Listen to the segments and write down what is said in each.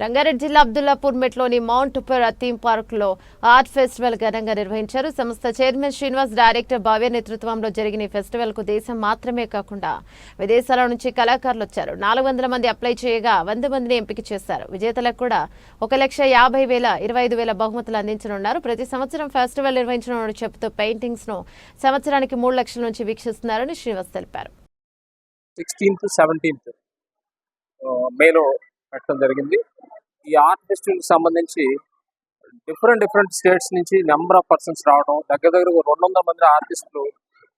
రంగారెడ్డి జిల్లా అబ్దుల్లాపూర్ మెట్లోని mount per theme పార్క్లో ఆర్ట్ ఫెస్టివల్ ఘనంగా నిర్వహించారు. సంస్థ చైర్మన్ శ్రీనివాస్ డైరెక్టర్ భవ్య నేతృత్వంలో జరిగిన ఈ ఫెస్టివల్కు దేశం మాత్రమే కాకుండా విదేశాల నుంచి కళాకారులు వచ్చారు. నాలుగు వందల మంది అప్లై చేయగా వంద మందిని ఎంపిక చేశారు. విజేతలకు కూడా ఒక లక్ష యాభై వేల ఇరవై ఐదు వేల బహుమతులు అందించనున్నారు. ప్రతి సంవత్సరం ఫెస్టివల్ నిర్వహించనున్న చెబుతూ పెయింటింగ్స్ను సంవత్సరానికి మూడు లక్షల నుంచి వీక్షిస్తున్నారని శ్రీనివాస్ తెలిపారు. సిక్స్టీన్త్ సెవెంటీన్త్ మేలో పెట్టడం జరిగింది. ఈ ఆర్ట్ ఫెస్టివల్ సంబంధించి డిఫరెంట్ డిఫరెంట్ స్టేట్స్ నుంచి నెంబర్ ఆఫ్ పర్సన్స్ రావడం దగ్గర దగ్గర రెండు వందల మంది ఆర్టిస్టులు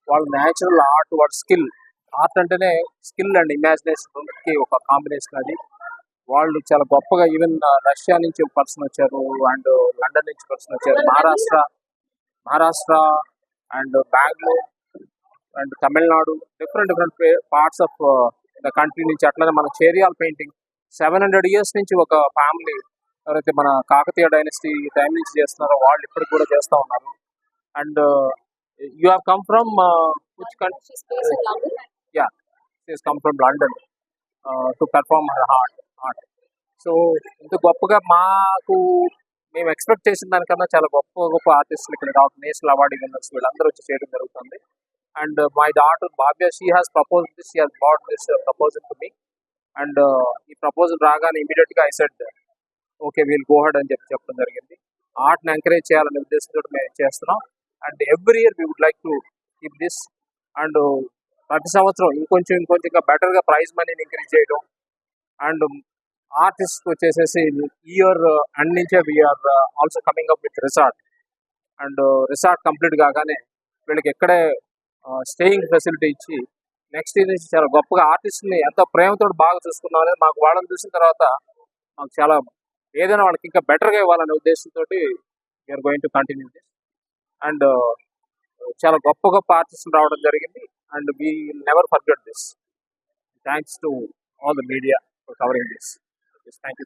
వాళ్ళ న్యాచురల్ ఆర్ట్ వాళ్ళ స్కిల్ ఆర్ట్ అంటేనే స్కిల్ అండ్ ఇమాజినేషన్ రెండింటికి ఒక కాంబినేషన్ అది. వాళ్ళు చాలా గొప్పగా ఈవెన్ రష్యా నుంచి పర్సన్ వచ్చారు అండ్ లండన్ నుంచి పర్సన్ వచ్చారు. Maharashtra Maharashtra and Bengaluru and Tamil Nadu different different parts of the country నుంచి అట్లనే మన Cheriyal painting seven hundred years నుంచి ఒక ఫ్యామిలీ ఎవరైతే మన కాకతీయ డైనస్టీ టైం నుంచి చేస్తున్నారో వాళ్ళు ఇప్పటికి కూడా చేస్తూ ఉన్నారు. And you have come from which country yeah is come from London to perform her heart art so ఇంత గొప్పగా మాకు మేము ఎక్స్పెక్ట్ చేసిన దానికన్నా చాలా గొప్ప గొప్ప ఆర్టిస్టులు ఇక్కడ రావడం నేషనల్ అవార్డు విన్నర్స్ వీళ్ళందరూ వచ్చి చేయడం జరుగుతుంది. And my daughter Bhavya she has propose this she has brought this proposal to me and ఈ ప్రపోజల్ రాగానే ఇమీడియట్గా I said okay we'll go ahead అని చెప్పి చెప్పడం జరిగింది. ఆర్ట్ని ఎంకరేజ్ చేయాలనే ఉద్దేశంతో మేము చేస్తున్నాం. And every year we would like to keep this and ప్రతి సంవత్సరం ఇంకొంచెం ఇంకొంచెం బెటర్గా ప్రైజ్ మనీని ఇంక్రీజ్ చేయడం. అండ్ ఆర్టిస్ట్ వచ్చేసేసి ఇయర్ అండ్ నుంచే we are also coming up with resort and resort complete కాగానే వీళ్ళకి ఎక్కడే స్టేయింగ్ ఫెసిలిటీ ఇచ్చి నెక్స్ట్ ఇయర్ నుంచి చాలా గొప్పగా ఆర్టిస్ట్ని ఎంత ప్రేమతో బాగా చూసుకున్నాం అనేది మాకు వాళ్ళని చూసిన తర్వాత మాకు చాలా ఏదైనా వాళ్ళకి ఇంకా బెటర్గా ఇవ్వాలనే ఉద్దేశంతో we are going to continue this and చాలా గొప్ప గొప్ప ఆర్టిస్టులు రావడం జరిగింది. And we never forget this thanks to all the media for covering this thank you